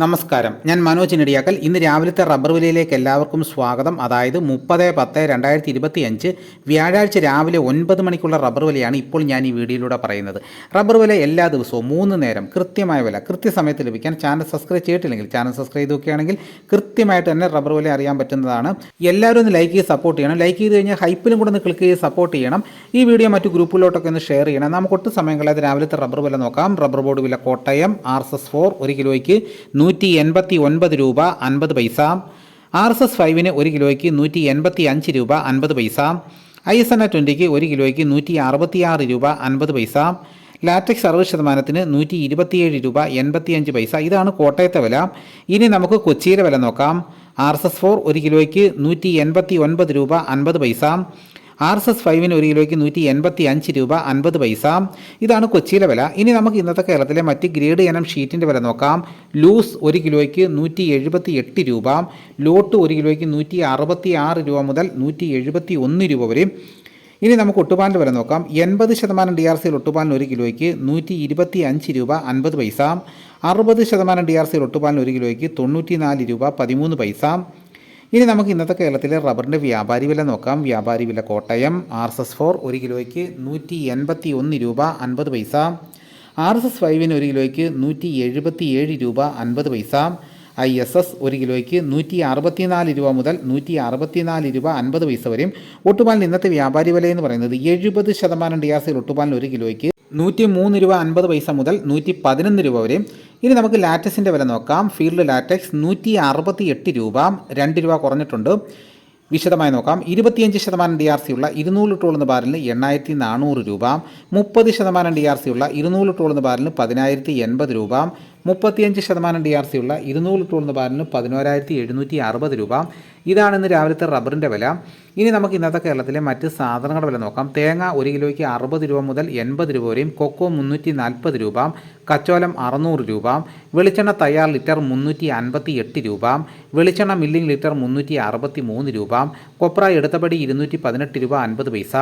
നമസ്കാരം. ഞാൻ മനോജ് നെടിയാക്കൽ. ഇന്ന് രാവിലത്തെ റബ്ബർ വിലയിലേക്ക് എല്ലാവർക്കും സ്വാഗതം. അതായത് മുപ്പത് പത്ത് രണ്ടായിരത്തി ഇരുപത്തി അഞ്ച് വ്യാഴാഴ്ച രാവിലെ ഒൻപത് മണിക്കുള്ള റബ്ബർ വിലയാണ് ഇപ്പോൾ ഞാൻ ഈ വീഡിയോയിലൂടെ പറയുന്നത്. റബ്ബർ വില എല്ലാ ദിവസവും മൂന്ന് നേരം കൃത്യമായ വില കൃത്യസമയത്ത് ലഭിക്കാൻ ചാനൽ സബ്സ്ക്രൈബ് ചെയ്തിട്ടില്ലെങ്കിൽ ചാനൽ സബ്സ്ക്രൈബ് ചെയ്ത് നോക്കുകയാണെങ്കിൽ കൃത്യമായിട്ട് തന്നെ റബ്ബർ വില അറിയാൻ പറ്റുന്നതാണ്. എല്ലാവരും ഒന്ന് ലൈക്ക് ചെയ്ത് സപ്പോർട്ട് ചെയ്യണം. ലൈക്ക് ചെയ്ത് കഴിഞ്ഞാൽ ഹൈപ്പിലും കൂടെ ഒന്ന് ക്ലിക്ക് ചെയ്ത് സപ്പോർട്ട് ചെയ്യണം. ഈ വീഡിയോ മറ്റു ഗ്രൂപ്പിലോട്ടൊക്കെ ഒന്ന് ഷെയർ ചെയ്യണം. നമുക്ക് ഒട്ടും സമയം രാവിലത്തെ റബ്ബർ വില നോക്കാം. റബ്ബർ ബോർഡ് വില Kottayam R S S four ഒരു കിലോയ്ക്ക് നൂറ്റി എൺപത്തി ഒൻപത് രൂപ അൻപത് പൈസ. ആർ എസ് എസ് ഫൈവിന് ഒരു കിലോയ്ക്ക് നൂറ്റി എൺപത്തി അഞ്ച് രൂപ അൻപത് പൈസ. ഐ എസ് എൻ എ ട്വന്റിക്ക് ഒരു കിലോയ്ക്ക് നൂറ്റി അറുപത്തിയാറ് രൂപ അൻപത് പൈസ. ലാറ്റക്സ് അറുപത് ശതമാനത്തിന് നൂറ്റി ഇരുപത്തിയേഴ് രൂപ എൺപത്തിയഞ്ച് പൈസ. ഇതാണ് കോട്ടയത്തെ വില. ഇനി നമുക്ക് കൊച്ചിയിലെ വില നോക്കാം. ആർ എസ് എസ് ഫോർ ഒരു കിലോയ്ക്ക് നൂറ്റി എൺപത്തി ഒൻപത് രൂപ അൻപത് പൈസ. ആർ എസ് എസ് ഫൈവിന് ഒരു കിലോയ്ക്ക് നൂറ്റി എൺപത്തി അഞ്ച് രൂപ അൻപത് പൈസ. ഇതാണ് കൊച്ചിയിലെ വില. ഇനി നമുക്ക് ഇന്നത്തെ കേരളത്തിലെ മറ്റ് ഗ്രേഡ് ഇനം ഷീറ്റിന്റെ വില നോക്കാം. ലൂസ് ഒരു കിലോയ്ക്ക് നൂറ്റി എഴുപത്തി എട്ട് രൂപ. ലോട്ട് ഒരു കിലോയ്ക്ക് നൂറ്റി അറുപത്തി ആറ് രൂപ മുതൽ നൂറ്റി എഴുപത്തി ഒന്ന് രൂപ വരെ. ഇനി നമുക്ക് ഒട്ടുപാലിന്റെ വില നോക്കാം. എൺപത് ശതമാനം ഡി ആർ സിയിൽ ഒട്ടുപാലിന് ഒരു കിലോയ്ക്ക് നൂറ്റി ഇരുപത്തി അഞ്ച് രൂപ അൻപത് പൈസ. അറുപത് ശതമാനം ഡി ആർ സിയിൽ ഒട്ടുപാലിന് ഒരു കിലോയ്ക്ക് തൊണ്ണൂറ്റി നാല് രൂപ പതിമൂന്ന് പൈസ. ഇനി നമുക്ക് ഇന്നത്തെ കേരളത്തിലെ റബ്ബറിന്റെ വ്യാപാരി വില നോക്കാം. വ്യാപാരി വില Kottayam R S S four ഒരു കിലോയ്ക്ക് നൂറ്റി എൺപത്തി ഒന്ന് രൂപ അൻപത് പൈസ. ആർ എസ് എസ് ഫൈവിന് ഒരു കിലോയ്ക്ക് നൂറ്റി എഴുപത്തി ഏഴ് രൂപ അൻപത് പൈസ. ഐ എസ് എസ് ഒരു കിലോയ്ക്ക് നൂറ്റി അറുപത്തിനാല് രൂപ മുതൽ നൂറ്റി അറുപത്തിനാല് രൂപ അൻപത് പൈസ വരെയും. ഒട്ടുപാലിന് ഇന്നത്തെ വ്യാപാരി വില എന്ന് പറയുന്നത് എഴുപത് ശതമാനം ഡിയാസിൽ ഒട്ടുപാലിന് ഒരു കിലോയ്ക്ക് നൂറ്റി മൂന്ന് രൂപ അൻപത് പൈസ മുതൽ നൂറ്റി പതിനൊന്ന് രൂപ വരെയും. ഇനി നമുക്ക് ലാറ്റക്സിന്റെ വില നോക്കാം. ഫീൽഡ് ലാറ്റക്സ് നൂറ്റി അറുപത്തി എട്ട് രൂപ രണ്ട് രൂപ കുറഞ്ഞിട്ടുണ്ട്. വിശദമായി നോക്കാം. ഇരുപത്തിയഞ്ച് ശതമാനം ഡി ആർ സി ഉള്ള ഇരുന്നൂറ് ടോളുന്ന ബാരലിന് എണ്ണായിരത്തി നാനൂറ് രൂപ. മുപ്പത് ശതമാനം ഡി ആർ സി ഉള്ള ഇരുന്നൂറ് ടോളുന്ന ബാരലിന് പതിനായിരത്തി എൺപത് രൂപ. മുപ്പത്തിയഞ്ച് ശതമാനം ഡി ആർ സി ഉള്ള ഇരുന്നൂറ് ടോളുന്ന ബാരലിന് പതിനോരായിരത്തി എഴുന്നൂറ്റി അറുപത് രൂപ. ഇതാണ് ഇന്ന് രാവിലത്തെ റബ്ബറിന്റെ വില. ഇനി നമുക്ക് ഇന്നത്തെ കേരളത്തിലെ മറ്റ് സാധനങ്ങളുടെ വില നോക്കാം. തേങ്ങ ഒരു കിലോയ്ക്ക് അറുപത് രൂപ മുതൽ എൺപത് രൂപ വരെയും കൊക്കോ മുന്നൂറ്റി നാൽപ്പത് രൂപ കച്ചോലം അറുന്നൂറ് രൂപ വെളിച്ചെണ്ണ തയ്യാർ ലിറ്റർ മുന്നൂറ്റി അൻപത്തി എട്ട് രൂപ വെളിച്ചെണ്ണ മില്ലിംഗ് ലിറ്റർ മുന്നൂറ്റി അറുപത്തി മൂന്ന് രൂപ കൊപ്ര എടുത്തപടി ഇരുന്നൂറ്റി പതിനെട്ട് രൂപ അൻപത് പൈസ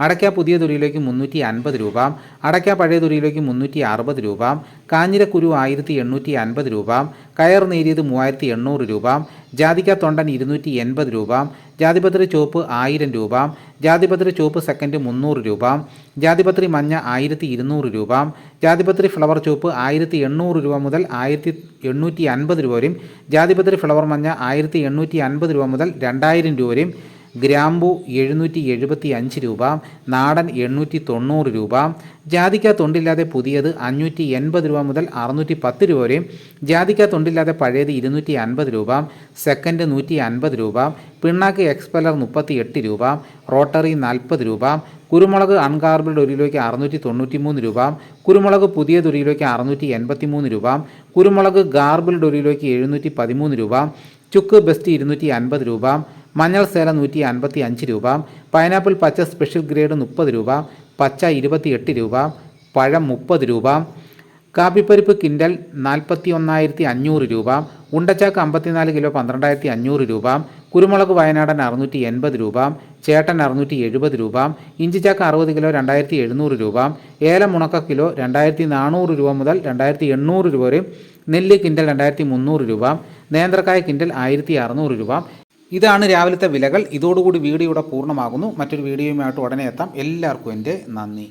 അടയ്ക്ക പുതിയ തുരിയിലേക്ക് മുന്നൂറ്റി അൻപത് രൂപ അടയ്ക്ക പഴയ തുരിയിലേക്ക് മുന്നൂറ്റി അറുപത് രൂപ കാഞ്ഞിരക്കുരു ആയിരത്തി എണ്ണൂറ്റി അൻപത് രൂപ കയർ നേരിയത് മൂവായിരത്തി എണ്ണൂറ് രൂപ ജാതിക്ക തൊണ്ടൻ ഇരുന്നൂറ്റി എൺപത് രൂപ ജാതിപത്രി ചുവപ്പ് ആയിരം രൂപ ജാതിപത്രി ചുവപ്പ് സെക്കൻഡ് മുന്നൂറ് രൂപ ജാതിപത്രി മഞ്ഞ ആയിരത്തി ഇരുന്നൂറ് രൂപ ജാതിപത്രി ഫ്ലവർ ചുവപ്പ് ആയിരത്തി എണ്ണൂറ് രൂപ മുതൽ ആയിരത്തി എണ്ണൂറ്റി അൻപത് രൂപ വരെയും ജാതിപത്രി ഫ്ലവർ മഞ്ഞ ആയിരത്തി എണ്ണൂറ്റി അൻപത് രൂപ മുതൽ രണ്ടായിരം രൂപ വരെയും ഗ്രാമ്പു എഴുന്നൂറ്റി എഴുപത്തി അഞ്ച് രൂപ നാടൻ എണ്ണൂറ്റി തൊണ്ണൂറ് രൂപ ജാതിക്ക തൊണ്ടില്ലാതെ പുതിയത് അഞ്ഞൂറ്റി എൺപത് രൂപ മുതൽ അറുന്നൂറ്റി പത്ത് രൂപ വരെയും ജാതിക്ക തൊണ്ടില്ലാതെ പഴയത് ഇരുന്നൂറ്റി അൻപത് രൂപ സെക്കൻഡ് നൂറ്റി അൻപത് രൂപ പിണ്ണാക്ക് എക്സ്പെല്ലർ മുപ്പത്തി എട്ട് രൂപ റോട്ടറി നാൽപ്പത് രൂപ കുരുമുളക് അൺകാർബിൾഡ് ഒരു കിലോയ്ക്ക് അറുന്നൂറ്റി തൊണ്ണൂറ്റി മൂന്ന് രൂപ കുരുമുളക് പുതിയത് ഒരു കിലോയ്ക്ക് അറുന്നൂറ്റി എൺപത്തി മൂന്ന് രൂപ കുരുമുളക് ഗാർബിൾഡ് ഒരു കിലോയ്ക്ക് എഴുന്നൂറ്റി പതിമൂന്ന് രൂപ ചുക്ക് ബെസ്റ്റ് ഇരുന്നൂറ്റി അൻപത് രൂപ മഞ്ഞൾ സേല നൂറ്റി അൻപത്തി അഞ്ച് രൂപ പൈനാപ്പിൾ പച്ച സ്പെഷ്യൽ ഗ്രേഡ് മുപ്പത് രൂപ പച്ച ഇരുപത്തിയെട്ട് രൂപ പഴം മുപ്പത് രൂപ കാപ്പിപ്പരിപ്പ് കിൻഡൽ നാൽപ്പത്തി ഒന്നായിരത്തി അഞ്ഞൂറ് രൂപ ഉണ്ടച്ചാക്ക് അമ്പത്തിനാല് കിലോ പന്ത്രണ്ടായിരത്തി അഞ്ഞൂറ് രൂപ കുരുമുളക് വയനാടൻ അറുന്നൂറ്റി എൺപത് രൂപ ചേട്ടൻ അറുന്നൂറ്റി എഴുപത് രൂപ ഇഞ്ചിച്ചാക്ക് അറുപത് കിലോ രണ്ടായിരത്തി എഴുന്നൂറ് രൂപ ഏലം ഉണക്ക കിലോ രണ്ടായിരത്തി നാനൂറ് രൂപ മുതൽ രണ്ടായിരത്തി എണ്ണൂറ് രൂപ വരെ നെല്ല് കിൻഡൽ രണ്ടായിരത്തി മുന്നൂറ് രൂപ നേന്ത്രക്കായ കിൻഡൽ ആയിരത്തി അറുന്നൂറ് രൂപ ഇതാണ് രാവിലത്തെ വിലകൾ. ഇതോടുകൂടി വീഡിയോ ഇവിടെ പൂർണമാകുന്നു. മറ്റൊരു വീഡിയോയുമായിട്ട് ഉടനെ എത്താം. എല്ലാവർക്കും എന്റെ നന്ദി.